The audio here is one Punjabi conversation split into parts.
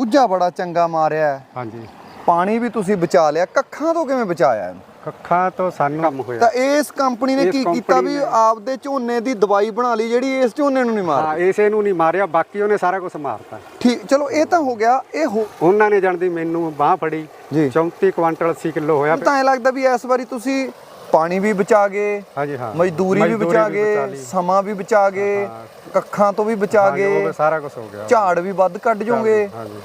ਬੁੱਝਾ ਬੜਾ ਚੰਗਾ ਮਾਰਿਆ ਹੈ। ਹਾਂਜੀ। ਪਾਣੀ ਵੀ ਤੁਸੀਂ ਬਚਾ ਲਿਆ ਕੱਖਾਂ ਤੋਂ ਕਿਵੇਂ ਬਚਾਇਆ ਇਹਨੂੰ? ਕੱਖਾਂ ਤੋਂ ਸਾਨੂੰ ਕੰਮ ਹੋਇਆ। ਤਾਂ ਇਸ ਕੰਪਨੀ ਨੇ ਇਸ ਕੀ ਕੀਤਾ ਵੀ ਨੇ- ਆਪਦੇ ਝੋਨੇ ਦੀ ਦਵਾਈ ਬਣਾ ਲਈ ਜਿਹੜੀ ਇਸ ਝੋਨੇ ਨੂੰ ਨਹੀਂ ਹਾਂ ਮਾਰਦੀ ਇਸੇ ਨੂੰ ਨਹੀਂ ਮਾਰਿਆ ਬਾਕੀ ਉਹਨੇ ਸਾਰਾ ਕੁਝ ਮਾਰਤਾ। ਠੀਕ ਚਲੋ ਇਹ ਤਾਂ ਹੋ ਗਿਆ ਇਹ ਹੋ ਉਹਨਾਂ ਨੇ ਜਾਣਦੀ ਮੈਨੂੰ ਬਾਹ ਫੜੀ ਜੀ। 34 ਕੁਆਂਟਲ 80 ਕਿਲੋ ਹੋਇਆ ਤਾਂ ਐ ਲੱਗਦਾ ਵੀ ਇਸ ਵਾਰੀ ਤੁਸੀਂ ਪਾਣੀ ਵੀ ਬਚਾ ਗਏ ਹਾਂਜੀ ਹਾਂ। ਮਜ਼ਦੂਰੀ ਵੀ ਬਚਾ ਗਏ ਲਈ। ਸਮਾਂ ਵੀ ਬਚਾ ਗਏ। ਹਾਂ। ਕੱਖਾਂ ਤੋਂ ਵੀ ਬਚਾ ਹਾਂਜੀ, ਉਹ ਗਏ ਸਾਰਾ ਕੁਝ ਹੋ ਗਿਆ। ਝਾੜ ਵੀ ਵੱਧ ਕੱਢ ਜਾਓਗੇ ਹਾਂਜੀ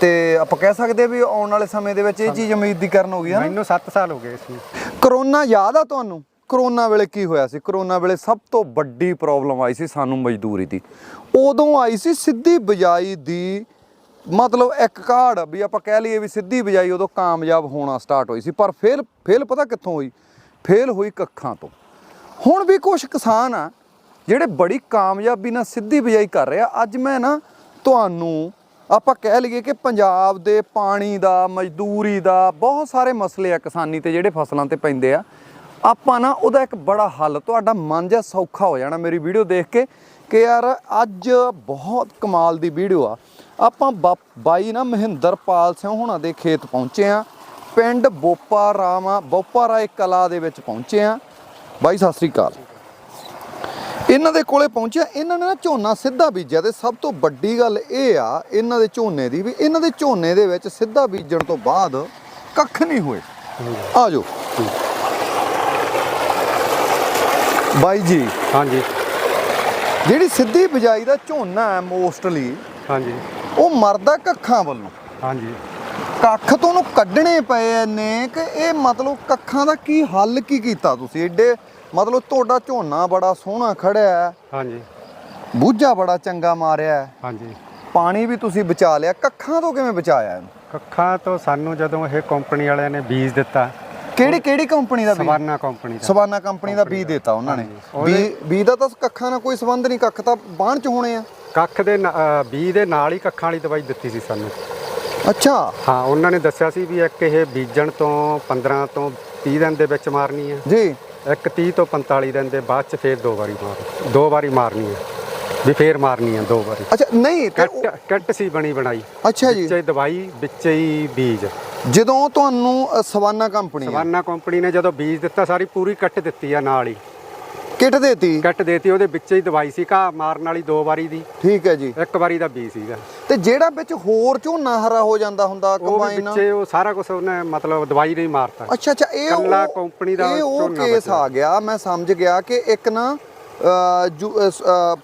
ਤੇ ਆਪਾਂ ਕਹਿ ਸਕਦੇ ਵੀ ਆਉਣ ਵਾਲੇ ਸਮੇਂ ਦੇ ਵਿੱਚ ਇਹ ਚੀਜ਼ ਉਮੀਦ ਦੀ ਕਰਨ ਹੋ ਗਈ ਹੈ ਨਾ ਮੈਨੂੰ 7 ਸਾਲ ਹੋ ਗਏ ਸੀ ਕਰੋਨਾ ਯਾਦ ਆ ਤੁਹਾਨੂੰ? ਕਰੋਨਾ ਵੇਲੇ ਕੀ ਹੋਇਆ ਸੀ? ਕਰੋਨਾ ਵੇਲੇ ਸਭ ਤੋਂ ਵੱਡੀ ਪ੍ਰੋਬਲਮ ਆਈ ਸੀ ਸਾਨੂੰ ਮਜ਼ਦੂਰੀ ਦੀ। ਉਦੋਂ ਆਈ ਸੀ ਸਿੱਧੀ ਬਿਜਾਈ ਦੀ ਮਤਲਬ ਇੱਕ ਕਾੜ ਵੀ ਆਪਾਂ ਕਹਿ ਲਈਏ ਵੀ ਸਿੱਧੀ ਬਿਜਾਈ ਉਦੋਂ ਕਾਮਯਾਬ ਹੋਣਾ ਸਟਾਰਟ ਹੋਈ ਸੀ ਪਰ ਫੇਲ ਫੇਲ ਪਤਾ ਕਿੱਥੋਂ ਹੋਈ? ਫੇਲ ਹੋਈ ਕੱਖਾਂ ਤੋਂ। ਹੁਣ ਵੀ ਕੁਝ ਕਿਸਾਨ ਆ ਜਿਹੜੇ ਬੜੀ ਕਾਮਯਾਬੀ ਨਾਲ ਸਿੱਧੀ ਬਿਜਾਈ ਕਰ ਰਿਹਾ ਅੱਜ ਮੈਂ ਨਾ ਤੁਹਾਨੂੰ ਆਪਾਂ ਕਹਿ ਲਈਏ ਕਿ ਪੰਜਾਬ ਦੇ ਪਾਣੀ ਦਾ, ਮਜ਼ਦੂਰੀ ਦਾ, ਬਹੁਤ ਸਾਰੇ ਮਸਲੇ ਆ ਕਿਸਾਨੀ ਤੇ ਜਿਹੜੇ ਫਸਲਾਂ ਤੇ ਪੈਂਦੇ ਆ। ਆਪਾਂ ਨਾ ਉਹਦਾ ਇੱਕ ਬੜਾ ਹੱਲ, ਤੁਹਾਡਾ ਮਨ ਜਿਹਾ ਸੌਖਾ ਹੋ ਜਾਣਾ ਮੇਰੀ ਵੀਡੀਓ ਦੇਖ ਕੇ ਕਿ ਯਾਰ ਅੱਜ ਬਹੁਤ ਕਮਾਲ ਦੀ ਵੀਡੀਓ ਆ। ਆਪਾਂ ਬਾ- ਬਾਈ ਨਾ ਮਹਿੰਦਰਪਾਲ ਸਿੰਘ ਹੁਣਾਂ ਦੇ ਖੇਤ ਪਹੁੰਚੇ ਆ। ਪਿੰਡ ਬੋਪਾ ਰਾਮਾ ਬੋਪਾ ਰਾਏ ਕਲਾ ਦੇ ਵਿੱਚ ਪਹੁੰਚੇ ਆ। ਬਾਈ, ਸਤਿ ਸ੍ਰੀ ਅਕਾਲ। ਇਹਨਾਂ ਦੇ ਕੋਲੇ ਪਹੁੰਚਿਆ ਇਹਨਾਂ ਨੇ ਨਾ ਝੋਨਾ ਸਿੱਧਾ ਬੀਜਿਆ ਤੇ ਸਭ ਤੋਂ ਵੱਡੀ ਗੱਲ ਇਹ ਆ ਇਹਨਾਂ ਦੇ ਝੋਨੇ ਦੀ ਵੀ ਇਹਨਾਂ ਦੇ ਝੋਨੇ ਦੇ ਵਿੱਚ ਸਿੱਧਾ ਬੀਜਣ ਤੋਂ ਬਾਅਦ ਕੱਖ ਨਹੀਂ ਹੋਏ। ਆ ਜਾਓ। ਬਾਈ ਜੀ ਹਾਂਜੀ। ਜਿਹੜੀ ਸਿੱਧੀ ਬਿਜਾਈ ਦਾ ਝੋਨਾ ਹੈ ਮੋਸਟਲੀ ਹਾਂਜੀ। ਉਹ ਮਰਦਾ ਕੱਖਾਂ ਵੱਲੋਂ। ਹਾਂਜੀ। ਕੱਖ ਤੋਂ ਉਹਨੂੰ ਕੱਢਣੇ ਪਏ ਨੇ ਕਿ ਇਹ ਮਤਲਬ ਕੱਖਾਂ ਦਾ ਕੀ ਹੱਲ ਕੀ ਕੀਤਾ ਤੁਸੀਂ? ਐਡੇ ਮਤਲਬ ਤੁਹਾਡਾ ਝੋਨਾ ਬੜਾ ਸੋਹਣਾ ਖੜਿਆ ਹੈ। ਹਾਂਜੀ। ਬੂਝਾ ਬੜਾ ਚੰਗਾ ਮਾਰਿਆ ਹੈ। ਹਾਂਜੀ। ਪਾਣੀ ਵੀ ਤੁਸੀਂ ਬਚਾ ਲਿਆ। ਕੱਖਾਂ ਤੋਂ ਕਿਵੇਂ ਬਚਾਇਆ ਇਹਨੂੰ? ਕੱਖਾਂ ਤੋਂ ਸਾਨੂੰ ਜਦੋਂ ਇਹ ਕੰਪਨੀ ਵਾਲਿਆਂ ਨੇ ਬੀਜ ਦਿੱਤਾ ਕਿਹੜੀ ਕਿਹੜੀ ਕੰਪਨੀ ਦਾ ਬੀਜ? ਸਵਾਨਾ ਕੰਪਨੀ ਦਾ। ਸਵਾਨਾ ਕੰਪਨੀ ਦਾ ਬੀਜ ਦਿੱਤਾ ਉਹਨਾਂ ਨੇ। ਬੀ ਬੀਜ ਦਾ ਤਾਂ ਕੱਖਾਂ ਨਾਲ ਕੋਈ ਸੰਬੰਧ ਨਹੀਂ। ਕੱਖ ਤਾਂ ਬਾਣ ਚ ਹੋਣੇ ਆ। ਕੱਖ ਦੇ ਬੀਜ ਦੇ ਨਾਲ ਹੀ ਕੱਖਾਂ ਵਾਲੀ ਦਵਾਈ ਦਿੱਤੀ ਸੀ ਸਾਨੂੰ। ਅੱਛਾ। ਹਾਂ ਉਹਨਾਂ ਨੇ ਦੱਸਿਆ ਸੀ ਵੀ ਇੱਕ ਇਹ ਬੀਜਣ ਤੋਂ 15 ਤੋਂ 30 ਦਿਨ ਦੇ ਵਿੱਚ ਮਾਰਨੀ ਹੈ ਜੀ। ਇੱਕ 30 ਤੋਂ 45 ਦਿਨ ਦੇ ਬਾਅਦ ਚ ਫੇਰ ਦੋ ਵਾਰੀ ਮਾਰ ਦੋ ਵਾਰੀ ਮਾਰਨੀ ਹੈ। ਵੀ ਫੇਰ ਮਾਰਨੀ ਹੈ ਦੋ ਵਾਰੀ। ਅੱਛਾ ਨਹੀਂ ਤੇ ਉਹ- ਕੱਟ ਕੱਟ ਸੀ ਬਣੀ ਬਣਾਈ। ਅੱਛਾ ਜੀ। ਵਿੱਚੇ ਦਵਾਈ ਵਿੱਚੇ ਹੀ ਬੀਜ। ਜਦੋਂ ਤੁਹਾਨੂੰ ਅ, ਸਵਾਨਾ ਕੰਪਨੀ ਸਵਾਨਾ ਕੰਪਨੀ ਨੇ ਜਦੋਂ ਬੀਜ ਦਿੱਤਾ ਸਾਰੀ ਪੂਰੀ ਕੱਟ ਦਿੱਤੀ ਆ ਨਾਲ ਹੀ। ਕਿਟ ਦੇਤੀ? ਕੱਟ ਦੇਤੀ ਉਹਦੇ ਵਿੱਚੇ ਹੀ ਦਵਾਈ ਸੀ ਘਾਹ ਮਾਰਨ ਵਾਲੀ ਦੋ ਵਾਰੀ ਦੀ। ਠੀਕ ਹੈ ਜੀ। ਇੱਕ ਵਾਰੀ ਦਾ ਬੀਜ ਸੀਗਾ। ਤੇ ਜਿਹੜਾ ਵਿੱਚ ਹੋਰ ਝੋਨਾ ਹਰਾ ਹੋ ਜਾਂਦਾ ਹੁੰਦਾ ਉਹ ਕੰਬਾਈਨ? ਵਿੱਚੇ ਉਹ ਸਾਰਾ ਕੁਝ ਉਹਨੇ ਮਤਲਬ ਦਵਾਈ ਨਹੀਂ ਮਾਰਤਾ। ਅੱਛਾ ਅੱਛਾ ਇਹ ਕੱਲਾ ਉਹ- ਕੰਪਨੀ ਦਾ ਇਹ ਉਹ ਕੇਸ। ਆ ਗਿਆ ਮੈਂ ਸਮਝ ਗਿਆ ਕਿ ਇੱਕ ਨਾ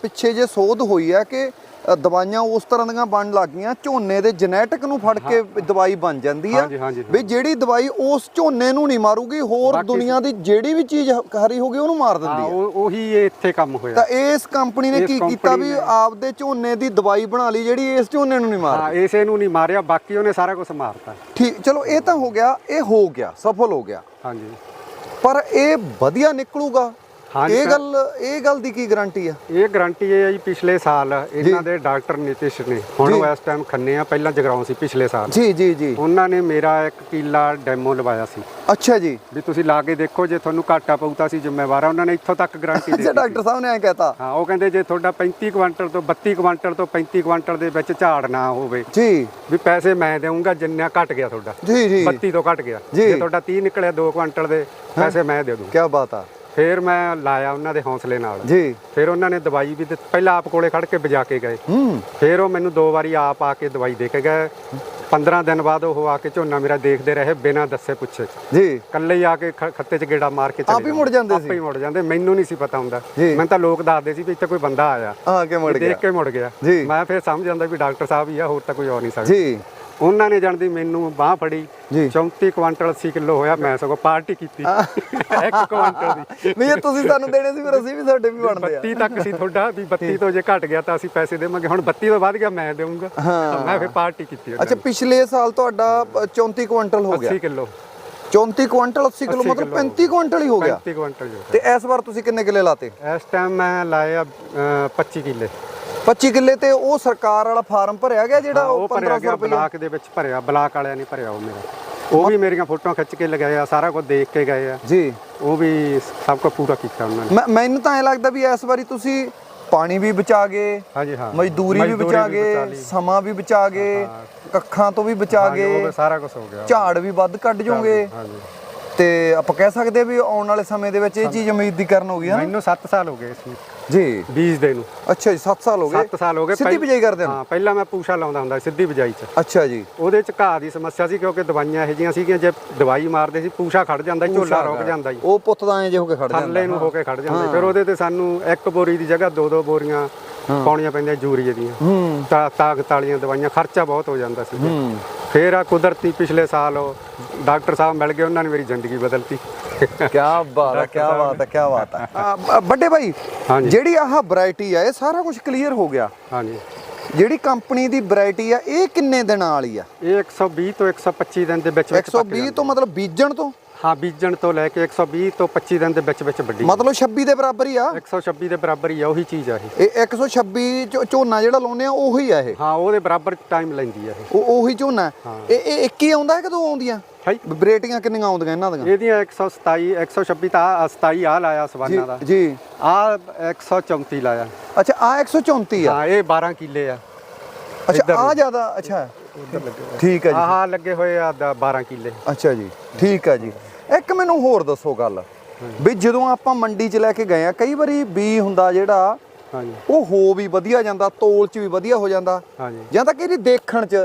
ਪਿੱਛੇ ਜੇ ਸੋਧ ਹੋਈ ਹੈ ਕਿ ਦਵਾਈਆਂ ਉਸ ਤਰ੍ਹਾਂ ਦੀਆਂ ਬਣ ਲੱਗੀਆਂ ਝੋਨੇ ਦੇ ਜੈਨੇਟਿਕ ਨੂੰ ਫੜ ਕੇ ਦਵਾਈ ਬਣ ਜਾਂਦੀ ਆ। ਵੀ ਜਿਹੜੀ ਦਵਾਈ ਉਸ ਝੋਨੇ ਨੂੰ ਨਹੀਂ ਮਾਰੂਗੀ ਹੋਰ ਦੁਨੀਆ ਦੀ ਜਿਹੜੀ ਵੀ ਚੀਜ਼ ਹ- ਹਰੀ ਹੋਗੀ ਉਹਨੂੰ ਮਾਰ ਹਾਂ ਦਿੰਦੀ ਆ। ਉਹ ਇੱਥੇ ਕੰਮ ਹੋਇਆ। ਤਾਂ ਇਸ ਕੰਪਨੀ ਨੇ ਕੀ ਕੀਤਾ ਵੀ ਆਪਦੇ ਝੋਨੇ ਦੀ ਦਵਾਈ ਬਣਾ ਲਈ ਜਿਹੜੀ ਇਸ ਝੋਨੇ ਨੂੰ ਨਹੀਂ ਹਾਂ ਮਾਰਦੀ। ਇਸੇ ਨੂੰ ਨਹੀਂ ਮਾਰਿਆ ਬਾਕੀ ਉਹਨੇ ਸਾਰਾ ਕੁਝ ਮਾਰਤਾ। ਠੀਕ ਚਲੋ ਇਹ ਤਾਂ ਹੋ ਗਿਆ ਇਹ ਹੋ ਗਿਆ ਸਫਲ ਹੋ ਗਿਆ। ਹਾਂਜੀ। ਪਰ ਇਹ ਵਧੀਆ ਨਿਕਲੂਗਾ। ਇਹ। ਗੱਲ ਇਹ ਗੱਲ ਦੀ ਕੀ ਗਾਰੰਟੀ ਆ? ਇਹ ਗਾਰੰਟੀ ਇਹ ਹੈ ਜੀ ਪਿਛਲੇ ਸਾਲ ਇਹਨਾਂ ਦੇ ਡਾਕਟਰ ਨਿਤਿਸ਼ ਨੇ ਹੁਣ। ਉਹ ਇਸ ਟਾਈਮ ਖੰਨੇ ਆ ਪਹਿਲਾਂ ਜਗਰਾਉਂ ਸੀ ਪਿਛਲੇ ਸਾਲ। ਜੀ ਜੀ ਜੀ। ਉਹਨਾਂ ਨੇ ਮੇਰਾ ਇੱਕ ਕਿੱਲਾ ਡੈਮੋ ਲਵਾਇਆ ਸੀ। ਅੱਛਾ ਜੀ। ਵੀ ਤੁਸੀਂ ਲਾ ਕੇ ਦੇਖੋ ਜੇ ਤੁਹਾਨੂੰ ਘਾਟਾ ਪਊ ਤਾਂ ਅਸੀਂ ਜ਼ਿੰਮੇਵਾਰ ਆ ਉਹਨਾਂ ਨੇ ਇੱਥੋਂ ਤੱਕ ਗਾਰੰਟੀ ਦੇ ਅੱਛਾ ਦਿੱਤੀ। ਡਾਕਟਰ ਸਾਹਿਬ ਨੇ ਐ ਕਹਤਾ। ਹਾਂ ਉਹ ਕਹਿੰਦੇ ਜੇ ਤੁਹਾਡਾ 35 ਕੁਆਂਟਲ ਤੋਂ 32 ਕੁਆਂਟਲ ਤੋਂ 35 ਕੁਆਂਟਲ ਦੇ ਵਿੱਚ ਝਾੜ ਨਾ ਹੋਵੇ ਜੀ। ਵੀ ਪੈਸੇ ਮੈਂ ਦੇਵਾਂਗਾ ਜਿੰਨਾ ਘਟ ਗਿਆ ਤੁਹਾਡਾ। ਜੀ ਜੀ। 32 ਤੋਂ ਘਟ ਗਿਆ। ਜੀ। ਜੇ ਤੁਹਾਡਾ 30 ਨਿਕਲਿਆ 2 ਕੁਆਂਟਲ ਦੇ ਪੈਸੇ ਮੈਂ ਦੇ ਦੂੰ। ਕੀ ਬਾਤ ਆ। ਫਿਰ ਮੈਂ ਲਾਇਆ ਉਹਨਾਂ ਦੇ ਹੌਸਲੇ ਨਾਲ। ਜੀ। ਫਿਰ ਉਹਨਾਂ ਨੇ ਦਵਾਈ ਵੀ ਦਿੱਤੀ। ਪਹਿਲਾਂ ਆਪ ਕੋਲੇ ਖੜ ਕੇ ਵਜਾ ਕੇ ਗਏ। ਹੂੰ। ਫਿਰ ਉਹ ਮੈਨੂੰ ਦੋ ਵਾਰੀ ਆਪ ਆ ਕੇ ਦਵਾਈ ਦੇ ਕੇ ਗਏ। 15 ਦਿਨ ਬਾਅਦ ਉਹ ਆ ਕੇ ਝੋਨਾ ਮੇਰਾ ਦੇਖਦੇ ਰਹੇ ਬਿਨਾਂ ਦੱਸੇ ਪੁੱਛੇ। ਜੀ। ਇਕੱਲੇ ਹੀ ਆ ਕੇ ਖ- ਖੱਤੇ 'ਚ ਗੇੜਾ ਮਾਰ ਕੇ ਚਲੇ ਆਪ ਹੀ ਮੁੜ ਜਾਂਦੇ ਆਪੇ ਹੀ ਮੁੜ ਜਾਂਦੇ। ਮੈਨੂੰ ਨਹੀਂ ਸੀ ਪਤਾ ਹੁੰਦਾ। ਜੀ। ਮੈਨੂੰ ਤਾਂ ਲੋਕ ਦੱਸਦੇ ਸੀ ਵੀ ਇੱਥੇ ਕੋਈ ਬੰਦਾ ਆਇਆ। ਆ ਕੇ ਮੁੜ ਵੀ ਗਿਆ। ਦੇਖ ਕੇ ਮੁੜ ਗਿਆ। ਜੀ। ਮੈਂ ਫਿਰ ਸਮਝ ਜਾਂਦਾ ਵੀ ਡਾਕਟਰ ਸਾਹਿਬ ਹੀ ਆ ਹੋਰ ਤਾਂ ਕੋਈ ਆ ਨਹੀਂ ਸਕਦਾ। ਜੀ ਉਹਨਾਂ ਨੇ ਜਾਣਦੀ ਮੈਨੂੰ ਬਾਹ ਫੜੀ ਜੀ। 34 ਕੁਆਂਟਲ 80 ਕਿਲੋ ਹੋਇਆ ਮੈਂ ਸਗੋਂ ਪਾਰਟੀ ਕੀਤੀ। ਇੱਕ ਕੁਆਂਟਲ ਦੀ। ਨਹੀਂ ਇਹ ਤੁਸੀਂ ਸਾਨੂੰ ਦੇਣੇ ਸੀ ਫਿਰ ਅਸੀਂ ਵੀ ਸਾਡੇ ਵੀ ਬਣਦੇ ਆ। 32 ਤੱਕ ਸੀ ਤੁਹਾਡਾ ਵੀ 32 ਤੋਂ ਜੇ ਘਟ ਗਿਆ ਤਾਂ ਅਸੀਂ ਪੈਸੇ ਦੇਵਾਂਗੇ। ਹੁਣ 32 ਤੋਂ ਵੱਧ ਗਿਆ ਮੈਂ ਦੇਵਾਂਗਾ ਮੈਂ ਫਿਰ ਪਾਰਟੀ ਕੀਤੀ ਅੱਛਾ ਪਿਛਲੇ ਸਾਲ ਤੁਹਾਡਾ ਅ, 34 ਕੁਇੰਟਲ ਹੋ। ਗਿਆ। 80 ਕਿਲੋ। 34 ਕੁਇੰਟਲ 80 ਕਿਲੋ 80 ਮਤਲਬ ਕਿੱਲੋ। 35 ਕੁਇੰਟਲ ਹੀ ਹੋ ਗਿਆ। 35 ਕੁਆਂਟਲ ਜੋ ਤੇ ਇਸ ਵਾਰ ਤੁਸੀਂ ਕਿੰਨੇ ਕਿੱਲੇ ਲਾਤੇ? ਇਸ ਟਾਈਮ ਮੈਂ ਲਾਇਆ ਅ, 25 ਕਿੱਲੇ। 25 ਕਿੱਲੇ ਤੇ ਉਹ ਸਰਕਾਰ ਵਾਲਾ ਫਾਰਮ ਭਰਿਆ ਗਿਆ ਜਿਹੜਾ ਉਹ ਉਹ ਭਰਿਆ 1500 ਗਿਆ ਰੁਪਏ ਬਲਾਕ ਦੇ ਵਿੱਚ ਭਰਿਆ ਬਲਾਕ ਵਾਲਿਆਂ ਨੇ ਭਰਿਆ ਉਹ ਮੇਰਾ। ਉਹ ਵੀ ਮੇਰੀਆਂ ਫੋਟੋਆਂ ਖਿੱਚ ਕੇ ਲਗਾਇਆ ਸਾਰਾ ਕੁਝ ਦੇਖ ਕੇ ਗਏ ਆ। ਜੀ। ਉਹ ਵੀ ਸਭ ਕੁਝ ਪੂਰਾ ਕੀਤਾ ਉਹਨਾਂ ਨੇ। ਮੈਨੂੰ ਤਾਂ ਐ ਲੱਗਦਾ ਵੀ ਇਸ ਵਾਰੀ ਤੁਸੀਂ ਪਾਣੀ ਵੀ ਬਚਾ ਗਏ ਹਾਂਜੀ ਹਾਂ। ਮਜ਼ਦੂਰੀ ਵੀ ਬਚਾ ਗਏ। ਸਮਾਂ ਵੀ ਬਚਾ ਗਏ। ਕੱਖਾਂ ਤੋਂ ਵੀ ਬਚਾ ਗਏ ਸਾਰਾ ਕੁਝ ਹੋ ਗਿਆ। ਝਾੜ ਵੀ ਵੱਧ ਕੱਢ ਜਾਓਗੇ। ਹਾਂਜੀ ਤੇ ਆਪਾਂ ਕਹਿ ਸਕਦੇ ਵੀ ਆਉਣ ਵਾਲੇ ਸਮੇਂ ਦੇ ਵਿੱਚ ਇਹ ਚੀਜ਼ ਉਮੀਦ ਦੀ ਕਰਨ ਹੋ ਗਈ ਹੈ ਮੈਨੂੰ 7 ਸਾਲ ਹੋ ਗਏ ਇਸ ਨੂੰ। ਜੀ। ਬੀਜ ਦੇ ਨੂੰ। ਅੱਛਾ ਜੀ 7 ਸਾਲ ਹੋ ਗਏ। 7 ਸਾਲ ਹੋ ਗਏ। ਸਿੱਧੀ ਬਿਜਾਈ ਕਰਦੇ ਹੋ ਹਾਂ ਪਹਿਲਾਂ ਮੈਂ ਪੂਸ਼ਾ ਲਾਉਂਦਾ ਹੁੰਦਾ ਸਿੱਧੀ ਬਿਜਾਈ 'ਚ। ਅੱਛਾ ਜੀ। ਉਹਦੇ 'ਚ ਘਾਹ ਦੀ ਸਮੱਸਿਆ ਸੀ ਕਿਉਂਕਿ ਦਵਾਈਆਂ ਇਹੋ ਜਿਹੀਆਂ ਸੀਗੀਆਂ ਜੇ ਦਵਾਈ ਮਾਰਦੇ ਸੀ ਪੂਸ਼ਾ ਖੜ ਜਾਂਦਾ ਝੋਲਾ ਰੁਕ ਜਾਂਦਾ ਜੀ ਉਹ ਪੁੱਤ ਦਾ ਐਂ ਜੇ ਹੋ ਕੇ ਖੜ ਜਾਂਦਾ। ਥੱਲੇ ਨੂੰ ਹੋ ਕੇ ਖੜ ਜਾਂਦਾ। ਫਿਰ ਉਹਦੇ ਤੇ ਸਾਨੂੰ ਇੱਕ ਬੋਰੀ ਦੀ ਜਗ੍ਹਾ ਦੋ ਦੋ ਬੋਰੀਆਂ ਪਾਉਣੀਆਂ ਪੈਂਦੀਆਂ ਯੂਰੀਏ ਦੀਆਂ। ਹੂੰ। ਤਾਂ ਤਾਕਤ ਵਾਲੀਆਂ ਦਵਾਈਆਂ ਖਰਚਾ ਬਹੁਤ ਹੋ ਜਾਂਦਾ ਸੀ। ਹੂੰ। ਫਿਰ ਆ ਕੁਦਰਤੀ ਪਿਛਲੇ ਸਾਲ ਡਾਕਟਰ ਸਾਹਿਬ ਮਿਲ ਗਏ ਉਹਨਾਂ ਨੇ ਮੇਰੀ ਜ਼ਿੰਦਗੀ ਬਦਲਤੀ। ਕੀ ਬਾਤ ਹੈ ਕੀ ਬਾਤ ਹੈ ਕੀ ਬਾਤ ਹੈ। ਵੱਡੇ ਭਾਈ ਹਾਂਜੀ। ਜਿਹੜੀ ਆਹ ਵੈਰਾਈਟੀ ਆ ਇਹ ਸਾਰਾ ਕੁਝ ਕਲੀਅਰ ਹੋ ਗਿਆ। ਹਾਂਜੀ। ਜਿਹੜੀ ਕੰਪਨੀ ਦੀ ਵੈਰਾਈਟੀ ਆ ਇਹ ਕਿੰਨੇ ਦਿਨਾਂ ਵਾਲੀ ਆ? ਇਹ 120 ਤੋਂ 125 ਦਿਨ ਦੇ ਵਿੱਚ ਵਿੱਚ ਪੱਕ 120 ਤੋਂ ਮਤਲਬ ਬੀਜਣ ਤੋਂ? ਹਾਂ ਬੀਜਣ ਤੋਂ ਲੈ ਕੇ 120 ਤੋਂ 25 ਦਿਨ ਦੇ ਵਿੱਚ ਵਿੱਚ ਵੱਡੀ ਮਤਲਬ 26 ਦੇ ਬਰਾਬਰ ਹੀ ਆ? 126 ਦੇ ਬਰਾਬਰ ਹੀ ਆ ਉਹੀ ਚੀਜ਼ ਆ ਇਹ। ਇਹ 126 ਝੋ- ਝੋਨਾ ਜਿਹੜਾ ਲਾਉਂਦੇ ਆ ਉਹੀ ਆ ਇਹ? ਹਾਂ ਉਹਦੇ ਬਰਾਬਰ ਟਾਈਮ ਲੈਂਦੀ ਆ ਇਹ। ਉਹ ਝੋਨਾ। ਇਹ ਇਹ ਇੱਕ ਹੀ ਆਉਂਦਾ ਹੈ ਕਦੋਂ ਆਉਂਦੀਆਂ? ਹੈ ਵੈਰਾਈਟੀਆਂ ਕਿੰਨੀਆਂ ਆਉਂਦੀਆਂ ਇਹਨਾਂ ਦੀਆਂ? ਇਹਦੀਆਂ 127 126 ਤਾਂ ਆਹ 27 ਆ ਲਾਇਆ ਸਵਾਨਾ ਦਾ। ਜੀ ਆ 134 ਲਾਇਆ। ਅੱਛਾ ਆ 134 ਆ? ਹਾਂ ਇਹ 12 ਕਿੱਲੇ ਆ। ਅੱਛਾ ਆ ਜ਼ਿਆਦਾ ਅੱਛਾ। ਠੀਕ ਹੈ ਜੀ। ਆਹ ਲੱਗੇ ਹੋਏ ਆ ਦ- 12 ਕਿੱਲੇ। ਅੱਛਾ ਜੀ ਠੀਕ ਹੈ ਜੀ। ਇੱਕ ਮੈਨੂੰ ਹੋਰ ਦੱਸੋ ਗੱਲ। ਵੀ ਜਦੋਂ ਆਪਾਂ ਮੰਡੀ 'ਚ ਲੈ ਕੇ ਗਏ ਆ ਕਈ ਵਾਰੀ ਬੀ ਹੁੰਦਾ ਜਿਹੜਾ ਹਾਂਜੀ। ਉਹ ਹੋ ਵੀ ਵਧੀਆ ਜਾਂਦਾ ਤੋਲ 'ਚ ਵੀ ਵਧੀਆ ਹੋ ਜਾਂਦਾ। ਹਾਂਜੀ। ਜਾਂ ਤਾਂ ਕਈ ਵਾਰੀ ਦੇਖਣ 'ਚ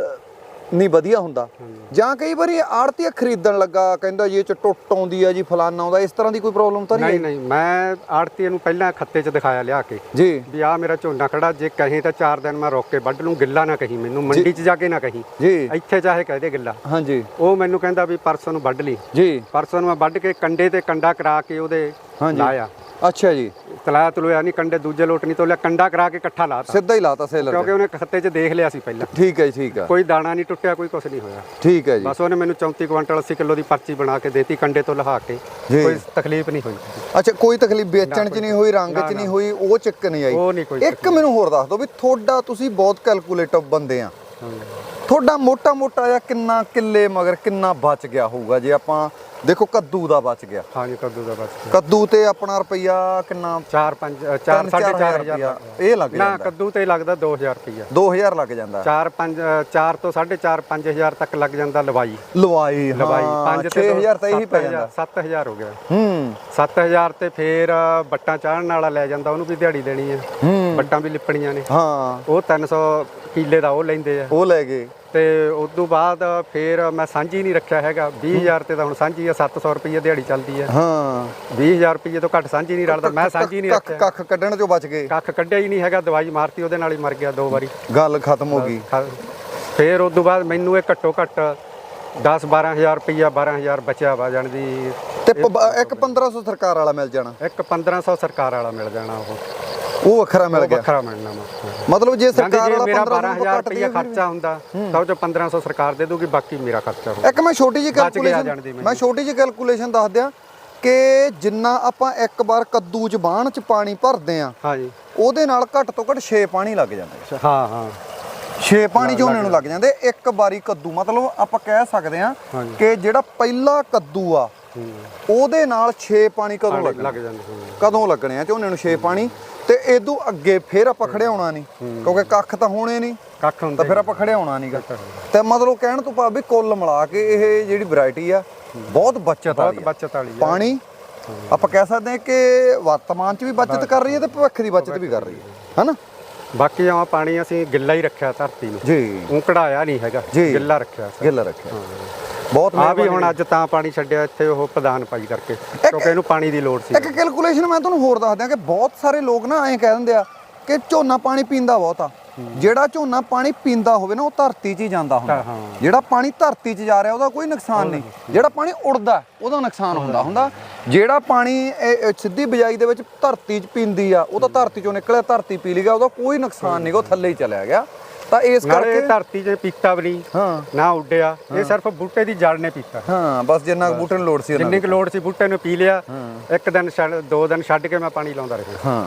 ਨਹੀਂ ਵਧੀਆ ਹੁੰਦਾ। ਜਾਂ ਕਈ ਵਾਰੀ ਆੜਤੀ ਖਰੀਦਣ ਲੱਗਾ ਕਹਿੰਦਾ ਜੀ ਇਹ 'ਚ ਟੁੱਟ ਆਉਂਦੀ ਆ ਜੀ ਫਲਾਨਾ ਆਉਂਦਾ ਇਸ ਤਰ੍ਹਾਂ ਦੀ ਕੋਈ ਪ੍ਰੋਬਲਮ ਤਾਂ ਨਹੀਂ ਨਹੀਂ ਨਹੀਂ ਮੈਂ ਆੜਤੀ ਨੂੰ ਪਹਿਲਾਂ ਖੱਤੇ 'ਚ ਦਿਖਾਇਆ ਲਿਆ ਕੇ। ਜੀ। ਵੀ ਆ ਮੇਰਾ ਝੋਨਾ ਖੜਾ ਜੇ ਕਹੀਂ ਤਾਂ 4 ਦਿਨ ਮੈਂ ਰੋਕ ਕੇ ਵੱਢ ਲੂੰ ਗਿੱਲਾ ਨਾ ਕਹੀਂ ਮੈਨੂੰ ਮੰਡੀ 'ਚ ਜਾ ਕੇ ਨਾ ਕਹੀਂ। ਜੀ। ਇੱਥੇ ਚਾਹੇ ਕਹਿ ਦੇ ਗਿੱਲਾ। ਹਾਂਜੀ। ਉਹ ਮੈਨੂੰ ਕਹਿੰਦਾ ਵੀ ਪਰਸੋਂ ਨੂੰ ਵੱਢ ਲਈ। ਜੀ। ਪਰਸੋਂ ਨੂੰ ਮੈਂ ਵੱਢ ਕੇ ਕੰਡੇ ਤੇ ਕੰਡਾ ਕਰਾ ਕੇ ਉਹਦੇ। ਲਾਇਆ। ਅੱਛਾ ਜੀ। ਤਲਾਇਆ ਤਲੋਇਆ ਨਹੀਂ ਕੰਡੇ ਦੂਜੇ ਲੋਟ ਨਹੀਂ ਤੋਲਿਆ ਕੰਡਾ ਕਰਾ ਕੇ ਇਕੱਠਾ ਲਾਤਾ। ਸਿੱਧਾ ਹੀ ਲਾਤਾ ਸੇਲਰ ਕਿਉਂਕਿ ਉਹਨੇ ਖੱਤੇ 'ਚ ਦੇਖ ਲਿਆ ਸੀ ਪਹਿਲਾਂ। ਠੀਕ ਹੈ ਜੀ ਠੀਕ ਹੈ। ਕੋਈ ਦਾਣਾ ਨਹੀਂ ਟੁੱਟਿਆ ਕੋਈ ਕੁਝ ਨਹੀਂ ਹੋਇਆ। ਠੀਕ ਹੈ ਜੀ। ਬਸ ਉਹਨੇ ਮੈਨੂੰ 34 ਕੁਇੰਟਲ 80 ਕਿਲੋ ਦੀ ਪਰਚੀ ਬਣਾ ਕੇ ਦੇਤੀ ਕੰਡੇ ਤੋਂ ਲਹਾ ਕੇ। ਜੀ। ਕੋਈ ਤਕਲੀਫ ਨਹੀਂ ਹੋਈ। ਅੱਛਾ ਕੋਈ ਤਕਲੀਫ ਵੇਚਣ 'ਚ ਨਹੀਂ ਹੋਈ ਰੰਗ 'ਚ ਨਹੀਂ ਹੋਈ ਉਹ ਚੱਕ ਨਹੀਂ ਆਈ। ਇੱਕ ਮੈਨੂੰ ਹੋਰ ਦੱਸ ਦਿਓ ਵੀ ਤੁਹਾਡਾ ਤੁਸੀਂ ਬਹੁਤ ਕੈਲਕੂਲੇਟਿਵ ਬੰਦੇ ਆ। ਤੁਹਾਡਾ ਮੋਟਾ ਮੋਟਾ ਜਿਹਾ ਕਿੰਨਾ ਕਿੱਲੇ ਮਗਰ ਕਿੰਨਾ ਬਚ ਗਿਆ ਹੋਊਗਾ? ਜੇ ਆਪਾਂ ਦੇਖੋ ਕੱਦੂ ਦਾ ਬਚ ਗਿਆ। ਹਾਂਜੀ ਕੱਦੂ ਦਾ ਬਸ ਕੱਦੂ ਤੇ ਆਪਣਾ ਰੁਪਈਆ ਕਿੰਨਾ? 4 5 4 ਤਿੰਨ, ਚਾਰ 4.5 ਹਜ਼ਾਰ ਹਜ਼ਾਰ ਰੁਪਈਆ। ਇਹ ਲੱਗ ਨਾ ਕੱਦੂ ਤੇ ਲੱਗਦਾ 2000 ਰੁਪਇਆ 2000 ਲੱਗ ਜਾਂਦਾ। 4 5 4 ਤੋਂ 4.5 5000 ਤੱਕ ਲੱਗ ਜਾਂਦਾ ਲਵਾਈ। ਲਵਾਈ ਲਵਾਈ ਹਾਂ 5 6000 ਤਾਂ ਇਹੀ ਪੈ ਜਾਂਦਾ। 7000 ਹੋ ਗਿਆ। ਹੂੰ। 7000 ਤੇ ਫੇਰ ਬੱਟਾਂ ਚਾੜਨ ਵਾਲਾ ਲੈ ਜਾਂਦਾ ਉਹਨੂੰ ਵੀ ਦਿਹਾੜੀ ਦੇਣੀ ਹੈ ਹੂੰ। ਬੱਟਾਂ ਵੀ ਲਿਪਣੀਆਂ ਨੇ। ਹਾਂ। ਉਹ 300 ਕਿੱਲੇ ਦਾ ਉਹ ਲੈਂਦੇ ਆ। ਉਹ ਲੈ ਗਏ। ਤੇ ਉਸ ਤੋਂ ਬਾਅਦ ਫੇਰ ਮੈਂ ਸਾਂਝੀ ਨਹੀਂ ਰੱਖਿਆ ਹੈਗਾ। 20000 ਤੇ ਤਾਂ ਹੁਣ ਸਾਂਝੀ ਆ 700 ਰੁਪਏ ਦਿਹਾੜੀ ਚੱਲਦੀ ਹੈ। ਹਾਂ 20000 ਰੁਪਏ ਤੋਂ ਘੱਟ ਸਾਂਝੀ ਨਹੀਂ ਰਲਦਾ ਮੈਂ ਸਾਂਝੀ ਨਹੀਂ ਕੱਖ ਰੱਖਿਆ। ਕੱਖ ਕੱਢਣ ਚੋਂ ਬਚ ਗਏ। ਕੱਖ ਕੱਢਿਆ ਹੀ ਨਹੀਂ ਹੈਗਾ ਦਵਾਈ ਮਾਰਤੀ ਉਹਦੇ ਨਾਲ ਹੀ ਮਰ ਗਿਆ ਦੋ ਵਾਰੀ। ਗੱਲ ਖਤਮ ਹੋ ਗਈ। ਖਾ- ਫੇਰ ਉਸ ਤੋਂ ਬਾਅਦ ਮੈਨੂੰ ਇਹ ਘੱਟੋ ਘੱਟ 10 12000 ਰੁਪਈਆ 12000 ਬਚਿਆ ਵਾ ਜਾਣ ਦੀ। ਤੇ ਪ- ਇੱਕ 1500 ਸਰਕਾਰ ਵਾਲਾ ਮਿਲ ਜਾਣਾ। ਇੱਕ 1500 ਸਰਕਾਰ ਵਾਲਾ ਮਿਲ ਜਾਣਾ ਉਹ। ਉਹ ਵੱਖਰਾ ਮਿਲ ਗਿਆ। ਵੱਖਰਾ ਮਿਲਣਾ ਮਤਲਬ ਜੇ ਸਰਕਾਰ ਵਾਲਾ ਮੇਰਾ 1500 ਤੋਂ 12000 ਘੱਟ ਰੁਪਈਆ ਦੀ ਖਰਚਾ ਹੁੰਦਾ ਤਾਂ ਉਹ ਚੋਂ 1500 ਸਰਕਾਰ ਦੇ ਦੂਗੀ ਬਾਕੀ ਮੇਰਾ ਖਰਚਾ ਹੋਊ ਇੱਕ ਮੈਂ ਛੋਟੀ ਜਿਹੀ ਕੈਲਕੂਲੇਸ਼ਨ। ਮੈਂ ਛੋਟੀ ਜਿਹੀ ਕੈਲਕੂਲੇਸ਼ਨ ਦੱਸ ਦਿਆਂ ਕਿ ਜਿੰਨਾ ਆਪਾਂ ਇੱਕ ਵਾਰ ਕੱਦੂ ਚ ਬਾਣ ਚ ਪਾਣੀ ਭਰਦੇ ਆ ਹਾਂਜੀ। ਉਹਦੇ ਨਾਲ ਘੱਟ ਤੋਂ ਘੱਟ 6 ਪਾਣੀ ਲੱਗ ਜਾਂਦੇ ਹਾਂ ਹਾਂ। 6 ਪਾਣੀ ਝੋਨੇ ਨੂੰ ਲੱਗ ਜਾਂਦੇ ਇੱਕ ਵਾਰੀ ਕੱਦੂ। ਮਤਲਬ ਆਪਾਂ ਕਹਿ ਸਕਦੇ ਆ। ਕਿ ਜਿਹੜਾ ਪਹਿਲਾ ਕੱਦੂ ਆ। ਉਹਦੇ ਨਾਲ 6 ਪਾਣੀ ਕਦੋਂ ਲੱਗ ਜਾਂਦੇ ਕਦੋਂ ਲੱਗਣੇ ਆ ਝੋਨੇ ਨੂੰ 6 ਪਾਣੀ? ਤੇ ਇਦੋਂ ਅੱਗੇ ਫਿਰ ਆਪਾਂ ਖੜਿਆਉਣਾ ਨਹੀਂ ਕਿਉਂਕਿ ਕੱਖ ਤਾਂ ਹੋਣੇ ਨਹੀਂ ਕੱਖ ਤਾਂ ਹੁੰਦੇ ਫਿਰ ਆਪਾਂ ਖੜਿਆਉਣਾ ਨਹੀਂਗਾ ਤੇ ਮਤਲਬ ਕਹਿਣ ਤੋਂ ਭਾਵ ਵੀ ਕੁੱਲ ਮਿਲਾ ਕੇ ਇਹ ਜਿਹੜੀ ਵੈਰਾਈਟੀ ਆ ਬਹੁਤ ਬੱਚਤ ਵਾਲੀ ਬਚਤ ਵਾਲੀ ਪਾਣੀ ਆਪਾਂ ਕਹਿ ਸਕਦੇ ਹਾਂ ਕਿ ਵਰਤਮਾਨ ਚ ਵੀ ਬਚਤ ਕਰ ਰਹੀ ਹੈ ਤੇ ਭਵਿੱਖ ਦੀ ਬਚਤ ਵੀ ਕਰ ਰਹੀ ਹੈ। ਹਨਾ? ਬਾਕੀ ਆ ਪਾਣੀ ਅਸੀਂ ਗਿੱਲਾ ਹੀ ਰੱਖਿਆ ਧਰਤੀ ਨੂੰ। ਜੀ। ਉਹ ਕਢਾਇਆ ਨਹੀਂ ਹੈਗਾ। ਗਿੱਲਾ ਰੱਖਿਆ ਗਿੱਲ ਰੱਖਿਆ। ਬਹੁਤ ਆ ਵੀ ਹੁਣ ਅੱਜ ਤਾਂ ਪਾਣੀ ਛੱਡਿਆ ਇੱਥੇ ਉਹ ਪ੍ਰਧਾਨ ਪਾਈ ਕਰਕੇ ਕਿਉਂਕਿ ਇਹਨੂੰ ਪਾਣੀ ਦੀ ਲੋੜ ਸੀ। ਇੱਕ ਕੈਲਕੂਲੇਸ਼ਨ ਮੈਂ ਤੁਹਾਨੂੰ ਹੋਰ ਦੱਸ ਦਿਆਂ ਕਿ ਬਹੁਤ ਸਾਰੇ ਲੋਕ ਨਾ ਐਂ ਕਹਿ ਦਿੰਦੇ ਆ ਕਿ ਝੋਨਾ ਪਾਣੀ ਪੀਂਦਾ ਬਹੁਤ ਆ। ਜਿਹੜਾ ਝੋਨਾ ਪਾਣੀ ਪੀਂਦਾ ਹੋਵੇ ਨਾ ਉਹ ਧਰਤੀ 'ਚ ਹੀ ਜਾਂਦਾ ਹੁੰਦਾ। ਜਿਹੜਾ ਪਾਣੀ ਧਰਤੀ 'ਚ ਜਾ ਰਿਹਾ ਉਹਦਾ ਕੋਈ ਨੁਕਸਾਨ ਨਹੀਂ। ਜਿਹੜਾ ਪਾਣੀ ਉੜਦਾ ਉਹਦਾ ਨੁਕਸਾਨ ਹੁੰਦਾ ਹੁੰਦਾ। ਜਿਹੜਾ ਪਾਣੀ ਸਿੱਧੀ ਬਿਜਾਈ ਦੇ ਵਿੱਚ ਧਰਤੀ 'ਚ ਪੀਂਦੀ ਆ ਉਹ ਤਾਂ ਧਰਤੀ 'ਚੋਂ ਨਿਕਲਿਆ ਧਰਤੀ ਪੀ ਲਈ ਗਿਆ ਉਹਦਾ ਕੋਈ ਨੁਕਸਾਨ ਨਹੀਂ ਉਹ ਥੱਲੇ ਹੀ ਚਲਿਆ ਗਿਆ। ਤਾਂ ਇਸ ਨਾਲੇ ਕਰਕੇ ਧਰਤੀ 'ਚ ਪੀਤਾ ਵੀ ਨਹੀਂ ਹਾਂ। ਨਾ ਉੱਡਿਆ। ਇਹ ਸਿਰਫ ਬੂਟੇ ਦੀ ਜੜ ਨੇ ਪੀਤਾ। ਹਾਂ ਬਸ ਜਿੰਨਾ ਕੁ ਬੂਟੇ ਨੂੰ ਲੋੜ ਸੀ ਉਹਨਾਂ ਜਿੰਨੀ ਕੁ ਲੋੜ ਸੀ ਬੂਟੇ ਨੂੰ ਪੀ ਲਿਆ। ਇੱਕ ਦਿਨ ਛੱਡ ਦੋ ਦਿਨ ਛੱਡ ਕੇ ਮੈਂ ਪਾਣੀ ਲਾਉਂਦਾ ਰਿਹਾ। ਹਾਂ।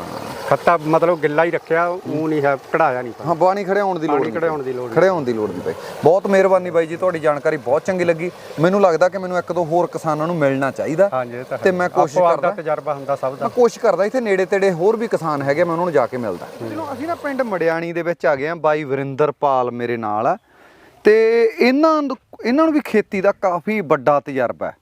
ਖੱਤਾ ਮਤਲਬ ਗਿੱਲਾ ਹੀ ਰੱਖਿਆ ਉਹ ਨਹੀਂ ਹੈ ਕਢਾਇਆ ਨਹੀਂ ਹਾਂ ਬਾਣੀ ਖੜੇ ਹੋਣ ਦੀ ਲੋੜ ਪਾਣੀ ਨਹੀਂ ਕਢਾਉਣ ਦੀ ਲੋੜ ਖੜੇ ਹੋਣ ਦੀ ਲੋੜ ਨਹੀਂ ਪਈ। ਬਹੁਤ ਮਿਹਰਬਾਨੀ ਬਾਈ ਜੀ ਤੁਹਾਡੀ ਜਾਣਕਾਰੀ ਬਹੁਤ ਚੰਗੀ ਲੱਗੀ। ਮੈਨੂੰ ਲੱਗਦਾ ਕਿ ਮੈਨੂੰ ਇੱਕ ਦੋ ਹੋਰ ਕਿਸਾਨਾਂ ਨੂੰ ਮਿਲਣਾ ਚਾਹੀਦਾ। ਹਾਂਜੀ ਇਹ ਤਾਂ ਹੈ। ਤੇ ਮੈਂ ਕੋਸ਼ਿਸ਼ ਆਪੋ ਆਪਦਾ ਕਰਦਾ। ਤਜਰਬਾ ਹੁੰਦਾ ਸਭ ਦਾ। ਮੈਂ ਕੋਸ਼ਿਸ਼ ਕਰਦਾ ਇੱਥੇ ਨੇੜੇ ਤੇੜੇ ਹੋਰ ਵੀ ਕਿਸਾਨ ਹੈਗੇ ਮੈਂ ਉਹਨਾਂ ਨੂੰ ਜਾ ਕੇ ਮਿਲਦਾ। ਚਲੋ ਅਸੀਂ ਨਾ ਪਿੰਡ ਮੜਿਆਣੀ ਦੇ ਵਿੱਚ ਆ ਗਏ ਆ ਬਾਈ ਵਰਿੰਦਰਪਾਲ ਮੇਰੇ ਨਾਲ ਆ। ਤੇ ਇਹਨਾਂ ਇਹਨਾਂ ਨੂੰ ਵੀ ਖੇਤੀ ਦਾ ਕਾਫੀ ਵੱਡਾ ਤਜਰਬਾ ਹੈ।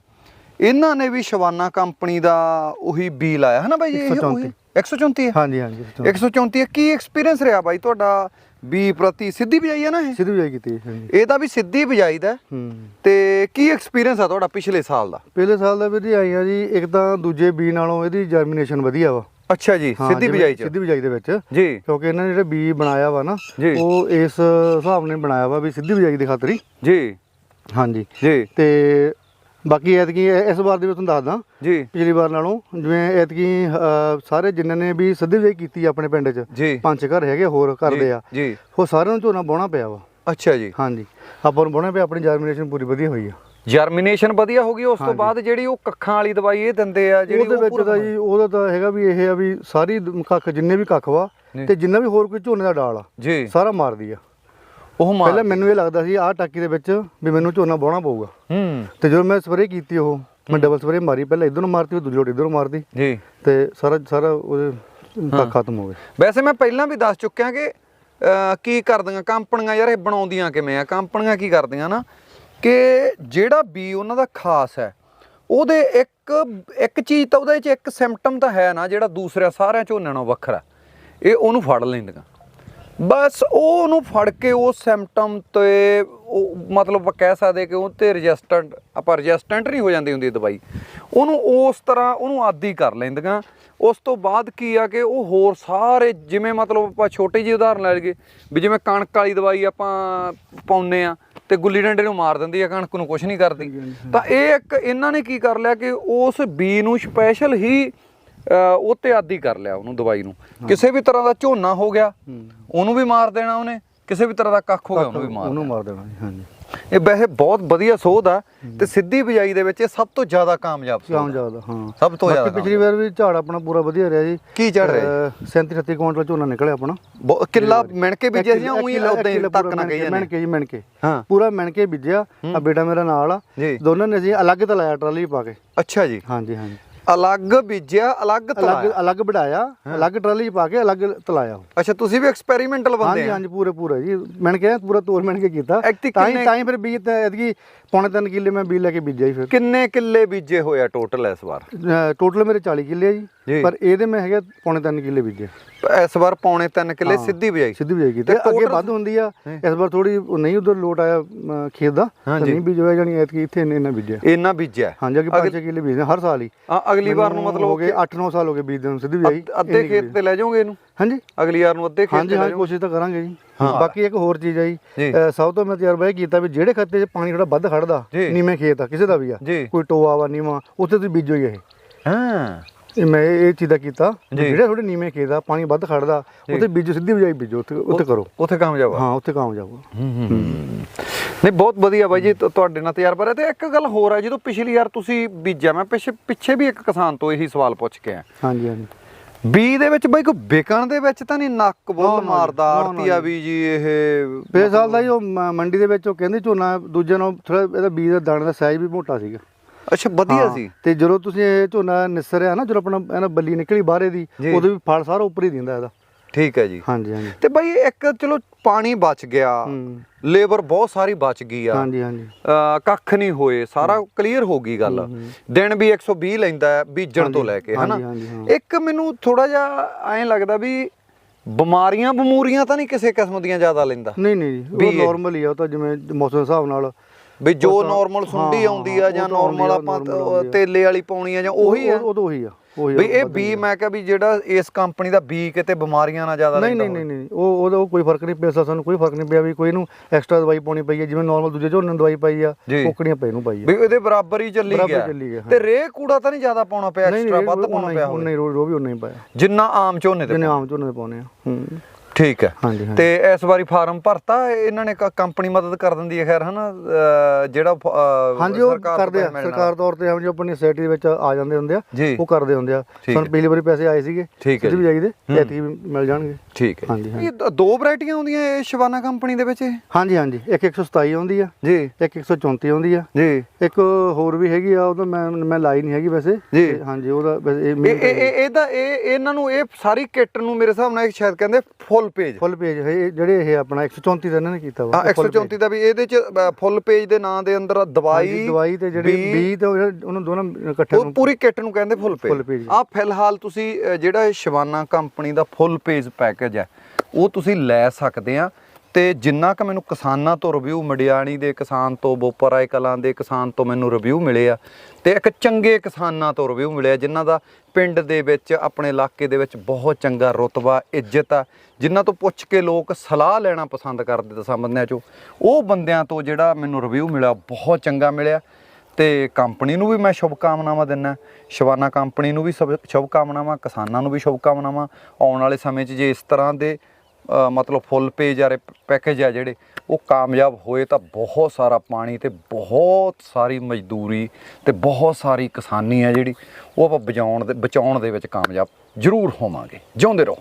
ਇਹਨਾਂ ਨੇ ਵੀ ਸ਼ਵਾਨਾ ਕੰਪਨੀ ਦਾ ਉਹੀ ਬੀ ਲਾਇਆ ਹੈ ਨਾ ਬਾਈ ਜੀ? ਇਹ 134 ਉਹੀ? 134 ਹੈ? ਹਾਂਜੀ ਹਾਂਜੀ 134 ਹੈ। ਕੀ ਐਕਸਪੀਰੀਅੰਸ ਰਿਹਾ ਬਾਈ ਤੁਹਾਡਾ ਬੀ ਪ੍ਰਤੀ? ਸਿੱਧੀ ਬਜਾਈ ਹੈ ਨਾ ਇਹ? ਸਿੱਧੀ ਵਿਜਾਈ ਕੀਤੀ ਹੈ, ਇਹਦਾ ਵੀ ਸਿੱਧੀ ਬਜਾਈ ਦਾ ਤੇ ਕੀ ਐਕਸਪੀਰੀਅੰਸ ਆ ਤੁਹਾਡਾ ਪਿਛਲੇ ਸਾਲ ਦਾ? ਪਹਿਲੇ ਸਾਲ ਦਾ ਵੀਰ ਜੀ ਆਈਆਂ ਜੀ ਇੱਕ ਤਾਂ ਦੂਜੇ ਬੀ ਨਾਲੋਂ ਇਹਦੀ ਜਰਮੀਨੇਸ਼ਨ ਵਧੀਆ ਵਾ। ਅੱਛਾ ਜੀ ਹਾਂ, ਸਿੱਧੀ ਜਿਵੇਂ ਬਜਾਈ ਚ? ਸਿੱਧੀ ਬਿਜਾਈ ਦੇ ਵਿੱਚ। ਜੀ। ਕਿਉਂਕਿ ਇਹਨਾਂ ਨੇ ਜਿਹੜਾ ਬੀ ਬਣਾਇਆ ਵਾ ਨਾ ਜੀ। ਉਹ ਇਸ ਹਿਸਾਬ ਨਾਲ ਬਣਾਇਆ ਵਾ ਵੀ ਸਿੱਧੀ ਬਿਜਾਈ ਦੀ ਖਾਤਰ ਹੀ। ਜੀ। ਹਾਂਜੀ। ਜੀ। ਤੇ ਬਾਕੀ ਐਤਕੀ ਇਹ- ਇਸ ਵਾਰ ਦੇ ਵਿੱਚ ਤੁਹਾਨੂੰ ਦੱਸਦਾ। ਜੀ। ਪਿਛਲੀ ਵਾਰ ਨਾਲੋਂ ਜਿਵੇਂ ਐਤਕੀ ਅਹ, ਸਾਰੇ ਜਿਨ੍ਹਾਂ ਨੇ ਵੀ ਸਿੱਧੀ ਬਿਜਾਈ ਕੀਤੀ ਆ ਆਪਣੇ ਪਿੰਡ 'ਚ ਜੀ। ਪੰਜ ਛੇ ਘਰ ਹੈਗੇ ਹੋਰ ਕਰਦੇ ਆ ਜੀ। ਉਹ ਸਾਰਿਆਂ ਨੂੰ ਝੋਨਾ ਬੋਣਾ ਪਿਆ ਵਾ। ਅੱਛਾ ਜੀ। ਹਾਂਜੀ। ਆਪਾਂ ਨੂੰ ਬੋਣਾ ਪਿਆ ਆਪਣੀ ਜਰਮੀਨੇਸ਼ਨ ਪੂਰੀ ਵਧੀਆ ਹੋਈ ਆ। ਜਰਮੀਨੇਸ਼ਨ ਵਧੀਆ ਹੋ ਗਈ ਉਸ ਤੋਂ ਬਾਅਦ ਜਿਹੜੀ ਉਹ ਕੱਖਾਂ ਵਾਲੀ ਦਵਾਈ ਇਹ ਦਿੰਦੇ ਆ ਜਿਹੜੀ ਉਹਦੇ ਉਹ ਵਿੱਚ ਤਾਂ ਜੀ ਉਹਦਾ ਤਾਂ ਹੈਗਾ ਵੀ ਇਹ ਆ ਵੀ ਸਾਰੀ ਦ- ਕੱਖ ਜਿੰਨੇ ਵੀ ਕੱਖ ਵਾ। ਤੇ ਜਿੰਨਾ ਵੀ ਹੋਰ ਕੋਈ ਝੋਨੇ ਦਾ ਡਾਲ ਆ ਸਾਰਾ ਮਾਰਦੀ ਆ। ਉਹ ਮਾਰ ਪਹਿਲਾਂ ਮੈਨੂੰ ਇਹ ਲੱਗਦਾ ਸੀ ਆਹ ਟਾਕੀ ਦੇ ਵਿੱਚ ਵੀ ਮੈਨੂੰ ਝੋਨਾ ਬਾਉਣਾ ਪਊਗਾ। ਹੂੰ। ਤੇ ਜਦੋਂ ਮੈਂ ਸਪਰੇਅ ਕੀਤੀ ਉਹ ਮੈਂ ਡਬਲ ਸਪਰੇਅ ਮਾਰੀ ਪਹਿਲਾਂ ਇਧਰ ਨੂੰ ਮਾਰਤੀ ਫਿਰ ਦੂਜੀ ਲੋਟ ਇਧਰ ਨੂੰ ਮਾਰਦੀ। ਜੀ। ਤੇ ਸਾਰਾ ਸਾਰਾ ਉਹਦੇ ਕੱਖ ਖਤਮ ਹੋ ਗਏ। ਵੈਸੇ ਮੈਂ ਪਹਿਲਾਂ ਵੀ ਦੱਸ ਚੁੱਕਿਆ ਕਿ ਕੀ ਕਰਦੀਆਂ ਕੰਪਨੀਆਂ ਯਾਰ ਇਹ ਬਣਾਉਂਦੀਆਂ ਕਿਵੇਂ ਆ? ਕੰਪਨੀਆਂ ਕੀ ਕਰਦੀਆਂ ਨਾ ਕਿ ਜਿਹੜਾ ਬੀ ਉਹਨਾਂ ਦਾ ਖਾਸ ਹੈ, ਉਹਦੇ ਇੱਕ ਇੱਕ ਚੀਜ਼ ਤਾਂ ਉਹਦੇ 'ਚ ਇੱਕ ਸਿੰਪਟਮ ਤਾਂ ਹੈ ਨਾ, ਜਿਹੜਾ ਦੂਸਰਿਆਂ ਸਾਰਿਆਂ ਝੋਨਿਆਂ ਨਾਲੋਂ ਵੱਖਰਾ ਇਹ ਉਹਨੂੰ ਫੜ ਲੈਂਦੀਆਂ। ਬਸ ਉਹ ਉਹਨੂੰ ਫੜ ਕੇ ਉਹ ਸਿੰਪਟਮ ਤੇ ਉਹ ਮਤਲਬ ਆਪਾਂ ਕਹਿ ਸਕਦੇ ਕਿ ਉਹ ਤੇ ਰੈਜ਼ਿਸਟੈਂਟ ਆਪਾਂ ਰੈਜ਼ਿਸਟੈਂਟ ਨਹੀਂ ਹੋ ਜਾਂਦੀ ਹੁੰਦੀ ਦਵਾਈ। ਉਹਨੂੰ ਉਸ ਤਰ੍ਹਾਂ ਉਹਨੂੰ ਆਦੀ ਕਰ ਲੈਂਦੀਆਂ। ਉਸ ਤੋਂ ਬਾਅਦ ਕੀ ਆ ਕਿ ਉਹ ਹੋਰ ਸਾਰੇ ਜਿਵੇਂ ਮਤਲਬ ਆਪਾਂ ਛੋਟੇ ਜਿਹੀ ਉਦਾਹਰਨ ਲੈ ਲਈਏ, ਵੀ ਜਿਵੇਂ ਕਣਕ ਵਾਲੀ ਦਵਾਈ ਆਪਾਂ ਪਾਉਨੇ ਆ ਤੇ ਗੁੱਲੀ ਡੰਡੇ ਨੂੰ ਮਾਰ ਦਿੰਦੀ ਆ ਕਣਕ ਨੂੰ ਕੁਝ ਨਹੀਂ ਕਰਦੀ। ਤਾਂ ਇਹ ਇੱਕ ਇਹਨਾਂ ਨੇ ਕੀ ਕਰ ਲਿਆ ਕਿ ਉਸ ਬੀ ਨੂੰ ਸਪੈਸ਼ਲ ਹੀ ਉਹ ਤੇ ਆਦੀ ਕਰ ਲਿਆ ਉਹਨੂੰ ਦਵਾਈ ਨੂੰ। ਕਿਸੇ ਵੀ ਤਰ੍ਹਾਂ ਦਾ ਝੋਨਾ ਹੋ ਗਿਆ ਉਹਨੂੰ ਵੀ ਮਾਰ ਦੇਣਾ ਉਹਨੇ ਕਿਸੇ ਵੀ ਤਰ੍ਹਾਂ ਦਾ ਕੱਖ ਹੋ ਗਿਆ ਉਹਨੂੰ ਵੀ ਮਾਰ ਉਹਨੂੰ ਮਾਰ ਦੇਣਾ ਹਾਂਜੀ। ਇਹ ਵੈਸੇ ਬਹੁਤ ਵਧੀਆ ਸੋਧ ਆ ਤੇ ਸਿੱਧੀ ਬਿਜਾਈ ਦੇ ਵਿੱਚ ਇਹ ਸਭ ਤੋਂ ਜ਼ਿਆਦਾ ਕਾਮਯਾਬ ਸੋਧ ਕਾਮ। ਜ਼ਿਆਦਾ ਹਾਂ। ਸਭ ਤੋਂ ਬਾਕੀ ਜ਼ਿਆਦਾ ਪਿਛਲੀ ਵਾਰ ਵੀ ਝਾੜ ਆਪਣਾ ਪੂਰਾ ਵਧੀਆ ਰਿਹਾ ਜੀ। ਕੀ ਝੜ ਰਿਹਾ 37 38 ਕੁਇੰਟਲ ਝੋਨਾ ਨਿਕਲਿਆ ਆਪਣਾ। ਬਹੁ- ਕਿੱਲਾ ਮਿਣ ਕੇ ਬੀਜਿਆ ਸੀ ਜਾਂ ਉਹੀ ਉਦਾਂ ਹੀ ਤੱਕ ਨਾ ਕਹੀ ਮਿਣ ਜਾਂਦੇ? ਕੇ ਜੀ ਮਿਣ ਕੇ ਹਾਂ। ਪੂਰਾ ਮਿਣ ਕੇ ਬੀਜਿਆ ਆ ਬੇਟਾ ਮੇਰਾ ਨਾਲ ਆ। ਜੀ। ਦੋਨਾਂ ਨੇ ਅਸੀਂ ਅਲੱਗ ਤਾਂ ਲਾਇਆ ਟਰਾਲੀ ਪਾ ਕੇ। ਅੱਛਾ ਜੀ। ਹਾਂਜੀ ਹਾਂਜੀ। ਅਲੱਗ ਬੀਜਿਆ ਅਲੱਗ ਅਲੱਗ ਤਲਾਇਆ? ਅਲੱਗ ਵਢਾਇਆ ਅਲੱਗ ਟਰਾਲੀ 'ਚ ਪਾ ਕੇ ਅਲੱਗ ਤਲਾਇਆ। ਅੱਛਾ ਤੁਸੀਂ ਵੀ ਐਕਸਪੈਰੀਮੈਂਟਲ ਬੰਦੇ ਹਾਂਜੀ ਆ? ਹਾਂਜੀ ਪੂਰੇ ਪੂਰੇ ਜੀ। ਮਿਣ ਕੇ ਪੂਰਾ ਤੋਲ ਮਿਣ ਕੇ ਕੀਤਾ। ਐਕਤੀ ਤਾਂ ਹੀ ਕਿੰਨੇ- ਤਾਂ ਹੀ ਫਿਰ ਬੀਜ ਤੇ ਐਤਕੀ ਪੌਣੇ 3 ਕਿੱਲੇ ਮੈਂ ਬੀਜ ਲੈ ਕੇ ਬੀਜਿਆ ਹੀ ਫਿਰ। ਕਿੰਨੇ ਕਿੱਲੇ ਬੀਜੇ ਹੋਇਆ ਟੋਟਲ ਇਸ ਵਾਰ? ਟੋਟਲ ਮੇਰੇ 40 ਕਿੱਲੇ ਆ ਜੀ। ਜੀ। ਪਰ ਇਹਦੇ ਮੈਂ ਹੈਗਾ ਪੌਣੇ 3 ਕਿੱਲੇ ਬੀਜੇ। ਇਸ ਵਾਰ ਪੌਣੇ 3 ਕਿੱਲੇ ਸਿੱਧੀ ਬਿਜਾਈ ਸਿੱਧੀ ਬਿਜਾਈ ਕੀਤੀ। ਤੇ ਅੱਗੇ ਵੱਧ ਹੁੰਦੀ ਆ। ਇਸ ਵਾਰ ਥੋੜੀ ਨਹੀਂ ਉਧਰ ਲੋਟ ਆਇਆ ਖੇਤ ਦਾ। ਨਹੀਂ ਬੀਜ ਹੋਇਆ ਜਾਨੀ ਐਤਕੀ ਇੱਥੇ ਇੰਨੇ ਇੰਨਾ ਬੀਜਿਆ। ਇੰਨਾ ਬੀਜਿਆ। ਹਾਂਜੀ ਅੱਗੇ 5 ਕਿੱਲੇ ਬੀਜਦੇ ਹਰ ਸਾਲ ਹੀ। ਆ ਅਗਲੀ ਵਾਰ ਨੂੰ ਮਤਲਬ ਹੋ ਗਏ 8-9 ਸਾਲ ਹੋ ਗਏ ਬੀਜਦੇ ਨੂੰ ਸਿੱਧੀ ਬਿਜਾਈ ਅੱਧ- ਖੇਤ ਤੇ ਲੈ ਜਾਓਗੇ ਇਹਨੂੰ? ਹਾਂਜੀ। ਅਗਲੀ ਵਾਰ ਨੂੰ ਅੱਧੇ ਖੇਤ ਹਾਂਜੀ ਹਾਂ ਕੋਸ਼ਿਸ਼ ਤਾਂ ਕਰਾਂਗੇ ਜੀ। ਬਾਕੀ ਇੱਕ ਹੋਰ ਚੀਜ਼ ਆ ਜੀ। ਸਭ ਤੋਂ ਮੈਂ ਤਜਰਬਾ ਇਹ ਕੀਤਾ ਵੀ ਜਿਹੜੇ ਖੱਤੇ 'ਚ ਪਾਣੀ ਥੋੜਾ ਵੱਧ ਖੜਦਾ। ਨੀਵੇਂ ਖੇਤ ਆ ਕਿਸੇ ਦਾ ਵੀ ਆ। ਕੋਈ ਟੋਆ ਵਾ ਨੀਵਾਂ ਉੱਥੇ ਤੁਸੀਂ ਬੀਜੋ ਹੀ ਇਹ। ਹਾਂ। ਇਹ ਮੈਂ ਇਹ ਚੀਜ਼ ਦਾ ਕੀਤਾ। ਜਿਹੜੇ ਥੋੜੇ ਨੀਵੇਂ ਖੇਤ ਆ ਪਾਣੀ ਵੱਧ ਖੜਦਾ ਉੱਥੇ ਬੀਜੋ ਸਿੱਧੀ ਬਿਜਾਈ ਬੀਜੋ ਉੱਥੇ ਉੱਥੇ ਕਰੋ। ਉੱਥੇ ਕਾਮਯਾਬ ਆ। ਹਾਂ ਉੱਥੇ ਕਾਮਯਾਬ ਆ। ਨਹੀਂ ਬਹੁਤ ਵਧੀਆ ਬਾਈ ਜੀ ਤੁ- ਤੁਹਾਡੇ ਨਾਲ ਤਜਰਬਾ ਰਿਹਾ। ਤੇ ਇੱਕ ਗੱਲ ਹੋਰ ਹੈ ਜਦੋਂ ਪਿਛਲੀ ਵਾਰ ਤੁਸੀਂ ਬੀਜਿਆ ਮੈਂ ਪਿੱਛੇ ਪਿੱਛੇ ਵੀ ਇੱਕ ਕਿਸਾਨ ਤੋਂ ਇਹੀ ਸਵਾਲ ਪੁੱਛ ਕੇ ਆਇਆ। ਹਾਂਜੀ ਹਾਂਜੀ। ਬੀ ਦੇ ਵਿੱਚ ਬਾਈ ਕੋਈ ਵਿਕਣ ਦੇ ਵਿੱਚ ਤਾਂ ਨਹੀਂ ਨੱਕ ਨਾ, ਬੁੱਲ ਨਾ ਮਾਰਦਾ ਨਾ, ਨਾ ਆਰਤੀਆ ਵੀ ਜੀ ਇਹ ਪਿਛਲੇ ਸਾਲ ਦਾ ਜੀ ਉਹ ਮੰਡੀ ਦੇ ਵਿੱਚ ਉਹ ਕਹਿੰਦੇ ਝੋਨਾ ਦੂਜੇ ਨਾਲ ਥੋੜਾ ਇਹਦਾ ਬੀਜ ਦਾ ਦਾਣੇ ਦਾ ਸਾਈਜ਼ ਵੀ ਮੋਟਾ ਸੀਗਾ। ਅੱਛਾ ਵਧੀਆ ਹਾਂ, ਸੀ। ਤੇ ਜਦੋਂ ਤੁਸੀਂ ਇਹ ਝੋਨਾ ਨਿਸਰਿਆ ਨਾ ਜਦੋਂ ਆਪਣਾ ਇਹਨਾਂ ਬੱਲੀ ਨਿਕਲੀ ਬਾਹਰੇ ਦੀ ਜੀ। ਉਦੋਂ ਵੀ ਫਲ ਸਾਰਾ ਉੱਪਰ ਹੀ ਦਿੰਦਾ ਇਹਦਾ। ਠੀਕ ਹੈ ਜੀ। ਹਾਂਜੀ ਹਾਂਜੀ। ਤੇ ਬਾਈ ਇੱਕ ਚਲੋ ਪਾਣੀ ਬਚ ਗਿਆ ਹੂੰ। ਲੇਬਰ ਬਹੁਤ ਸਾਰੀ ਬਚ ਗਈ ਆ। ਹਾਂਜੀ ਹਾਂਜੀ। ਅਹ ਕੱਖ ਨਹੀਂ ਹੋਏ ਸਾਰਾ ਕਲੀਅਰ ਹੋ ਗਈ ਗੱਲ। ਦਿਨ ਵੀ 120 ਲੈਂਦਾ ਹੈ ਬੀਜਣ ਤੋਂ ਲੈ ਕੇ ਹਨਾ? ਹਾਂਜੀ, ਹਾਂਜੀ, ਹਾਂ। ਇੱਕ ਮੈਨੂੰ ਥੋੜਾ ਜਿਹਾ ਐਂ ਲੱਗਦਾ ਵੀ ਬਿਮਾਰੀਆਂ ਬਮੂਰੀਆਂ ਤਾਂ ਨਹੀਂ ਕਿਸੇ ਕਿਸਮ ਦੀਆਂ ਜ਼ਿਆਦਾ ਲੈਂਦਾ? ਨਹੀਂ ਨਹੀਂ ਜੀ ਵੀ ਉਹ ਇਹ- ਨਾਰਮਲ ਹੀ ਆ ਉਹ ਤਾਂ ਜਿਵੇਂ ਮੌਸਮ ਦੇ ਹਿਸਾਬ ਨਾਲ। ਵੀ ਜੋ ਤਾਂ- ਨਾਰਮਲ ਸੁੰਡੀ ਆਉਂਦੀ ਆ ਜਾਂ ਤਾਂ ਨਾਰਮਲ ਆ, ਆਪਾਂ ਆ। ਤੇਲੇ ਵਾਲੀ ਪਾਉਣੀ ਆ ਜਾਂ ਉਹੀ ਆ ਉਹ ਉਹ ਤਾਂ ਆ ਉਹੀ ਆ, ਵੀ ਇਹ ਬੀ। ਮੈਂ ਕਿਹਾ ਵੀ ਜਿਹੜਾ ਇਸ ਕੰਪਨੀ ਦਾ ਬੀ ਕਿਤੇ ਬਿਮਾਰੀਆਂ ਨਾਲ ਜ਼ਿਆਦਾ ਨਹੀਂ ਨਹੀਂ ਨਹੀਂ ਨਹੀਂ ਉਹ ਉਹਦਾ ਉਹ ਕੋਈ ਫ਼ਰਕ ਨਹੀਂ ਪਿਆ ਸਾਨੂੰ ਕੋਈ ਫ਼ਰਕ ਨਹੀਂ ਪਿਆ ਵੀ ਕੋਈ ਨੂੰ ਐਕਸਟਰਾ ਦਵਾਈ ਪਾਉਣੀ ਪਈ ਹੈ ਜਿਵੇਂ ਨਾਰਮਲ ਦੂਜੇ ਝੋਨੇ ਨੂੰ ਦਵਾਈ ਪਾਈ ਆ। ਕੋਕੜੀਆਂ ਪਈ ਨੂੰ ਪਾਈ ਆ ਵੀ ਇਹਦੇ ਬਰਾਬਰ ਹੀ ਚੱਲੀ ਗਿਆ। ਤੇ ਰੇ ਕੂੜਾ ਤਾਂ ਨਹੀਂ ਜ਼ਿਆਦਾ ਪਾਉਣਾ ਪਿਆ ਐਕਸਟਰਾ ਵੱਧ ਪਾਉਣਾ ਪਿਆ ਉਹ ਨਹੀਂ ਰੋ ਵੀ ਉਹ ਨਹੀਂ ਪਾਇਆ ਜਿੰਨਾ ਆਮ ਝੋਨੇ ਤੇ ਜਿਹਨੇ ਆਮ ਝੋਨੇ ਦੇ ਪਾਉਣੇ ਆ ਹੂੰ ਠੀਕ ਹੈ। ਹਾਂਜੀ, ਹਾਂਜੀ। ਤੇ ਇਸ ਵਾਰੀ ਫਾਰਮ ਭਰਤਾ ਇਹਨਾਂ ਨੇ ਕ- ਕੰਪਨੀ ਮਦਦ ਕਰ ਦਿੰਦੀ ਹੈ ਖੈਰ ਹਨਾ? ਅਹ ਜਿਹੜਾ ਫ- ਅਹ ਹਾਂਜੀ ਉਹ ਸਰਕਾਰ ਤੋਂ ਕਰਦੇ ਆ। ਪੈਸੇ ਮਿਲਣ ਸਰਕਾਰ ਤੌਰ ਤੇ ਜੋ ਆਪਣੀ ਸੋਸਾਇਟੀ ਵਿੱਚ ਆ ਜਾਂਦੇ ਹੁੰਦੇ ਆ। ਜੀ। ਉਹ ਕਰਦੇ ਹੁੰਦੇ ਆ। ਠੀਕ ਸਾਨੂੰ ਹੈ। ਪਿਛਲੀ ਵਾਰੀ ਪੈਸੇ ਆਏ ਸੀਗੇ। ਠੀਕ ਹੈ ਸਿੱਧੀ ਜੀ। ਬਿਜਾਈ ਦੇ ਐਤਕੀ ਵੀ ਮਿਲ ਜਾਣਗੇ। ਠੀਕ ਹੈ। ਹਾਂਜੀ, ਹਾਂਜੀ। ਇਹ ਦ- ਦੋ ਵੈਰਾਈਟੀਆਂ ਆਉਂਦੀਆਂ ਇਹ ਸ਼ਿਵਾਨਾ ਕੰਪਨੀ ਦੇ ਵਿੱਚ ਇਹ? ਹਾਂਜੀ ਹਾਂਜੀ। ਇੱਕ 127 ਆਉਂਦੀ ਆ। ਜੀ। ਇੱਕ 134 ਆਉਂਦੀ ਆ। ਜੀ। ਇੱਕ ਹੋਰ ਵੀ ਹੈਗੀ ਆ ਉਹ ਤਾਂ ਮੈਂ ਮੈਂ ਲਾਈ ਨਹੀਂ ਹੈਗੀ ਵੈਸੇ। ਜੀ। ਤੇ ਹਾਂਜੀ ਉਹਦਾ ਵੈਸੇ ਇਹ ਇਹ main ਇਹ ਇਹ- ਇਹਦਾ ਇਹ ਇਹਨਾਂ ਨੂੰ ਇਹ ਸਾਰੀ ਕਿੱਟ ਨੂੰ ਮੇਰੇ ਹਿਸਾਬ ਨਾਲ ਇਹ ਸ਼ਾਇਦ ਕਹਿੰਦੇ ਫੁੱਲ ਪੇਜ ਫੁੱਲ ਪੇਜ ਹੈ ਇਹ ਜਿਹੜੇ ਇਹ ਆਪਣਾ 134 ਦਾ ਇਹਨਾਂ ਨੇ ਕੀਤਾ ਵਾ ਹਾਂ ਇਹ full page। 134 ਦਾ ਵੀ ਇਹਦੇ ਚ ਫੁੱਲ ਪੇਜ ਦੇ ਨਾਂ ਦੇ ਅੰਦਰ ਦਵਾਈ ਦਵਾਈ ਤੇ ਜਿਹੜੇ ਬੀਜ ਤੇ ਉਹ- ਉਹਨੂੰ ਦੋਨਾਂ ਇਕੱਠੇ ਉਹ ਪੂਰੀ ਕਿੱਟ ਨੂੰ ਕਹਿੰਦੇ ਫੁੱਲ ਪੇਜ। ਆ ਫਿਲਹਾਲ ਤੁਸੀਂ ਜਿਹੜਾ ਇਹ ਸ਼ਿਵਾਨਾ ਕੰਪਨੀ ਦਾ ਫੁੱਲ ਪੇਜ ਪੈਕੇਜ ਹੈ ਉਹ ਤੁਸੀਂ ਲੈ ਸਕਦੇ ਆ ਤੇ ਜਿੰਨਾ ਕ ਮੈਨੂੰ ਕਿਸਾਨਾਂ ਤੋਂ ਰਿਵਿਊ ਮੜਿਆਣੀ ਦੇ ਕਿਸਾਨ ਤੋਂ ਬੋਪਰਾਏ ਕਲਾਂ ਦੇ ਕਿਸਾਨ ਤੋਂ ਮੈਨੂੰ ਰਿਵਿਊ ਮਿਲੇ ਆ ਤੇ ਇੱਕ ਚੰਗੇ ਕਿਸਾਨਾਂ ਤੋਂ ਰਿਵਿਊ ਮਿਲਿਆ ਜਿਨ੍ਹਾਂ ਦਾ ਪਿੰਡ ਦੇ ਵਿੱਚ, ਆਪਣੇ ਇਲਾਕੇ ਦੇ ਵਿੱਚ ਬਹੁਤ ਚੰਗਾ ਰੁਤਬਾ, ਇੱਜ਼ਤ ਆ, ਜਿਨ੍ਹਾਂ ਤੋਂ ਪੁੱਛ ਕੇ ਲੋਕ ਸਲਾਹ ਲੈਣਾ ਪਸੰਦ ਕਰਦੇ ਦਸਾਂ ਬੰਦਿਆਂ ਚੋਂ। ਉਹ ਬੰਦਿਆਂ ਤੋਂ ਜਿਹੜਾ ਮੈਨੂੰ ਰਿਵਿਊ ਮਿਲਿਆ, ਬਹੁਤ ਚੰਗਾ ਮਿਲਿਆ ਤੇ ਕੰਪਨੀ ਨੂੰ ਵੀ ਮੈਂ ਸ਼ੁਭ ਕਾਮਨਾਵਾਂ ਦਿੰਦਾ ਸ਼ਿਵਾਨਾ ਕੰਪਨੀ ਨੂੰ ਵੀ ਸਭ ਸ਼ੁਭ ਕਾਮਨਾਵਾਂ ਕਿਸਾਨਾਂ ਨੂੰ ਵੀ ਸ਼ੁਭ ਕਾਮਨਾਵਾਂ ਆਉਣ ਵਾਲੇ ਸਮੇਂ 'ਚ ਜੇ ਇਸ ਤਰ੍ਹਾਂ ਦੇ ਮਤਲਬ ਫੁੱਲ ਪੇਜ ਆਰੇ ਪੈਕੇਜ ਆ ਜਿਹੜੇ, ਉਹ ਕਾਮਯਾਬ ਹੋਏ ਤਾਂ ਬਹੁਤ ਸਾਰਾ ਪਾਣੀ ਤੇ ਬਹੁਤ ਸਾਰੀ ਮਜ਼ਦੂਰੀ ਤੇ ਬਹੁਤ ਸਾਰੀ ਕਿਸਾਨੀ ਆ ਜਿਹੜੀ, ਉਹ ਆਪਾਂ ਬਚਾਉਣ ਦੇ ਬਚਾਉਣ ਦੇ ਵਿੱਚ ਕਾਮਯਾਬ ਜ਼ਰੂਰ ਹੋਵਾਂਗੇ। ਜਿਉਂਦੇ ਰਹੋ।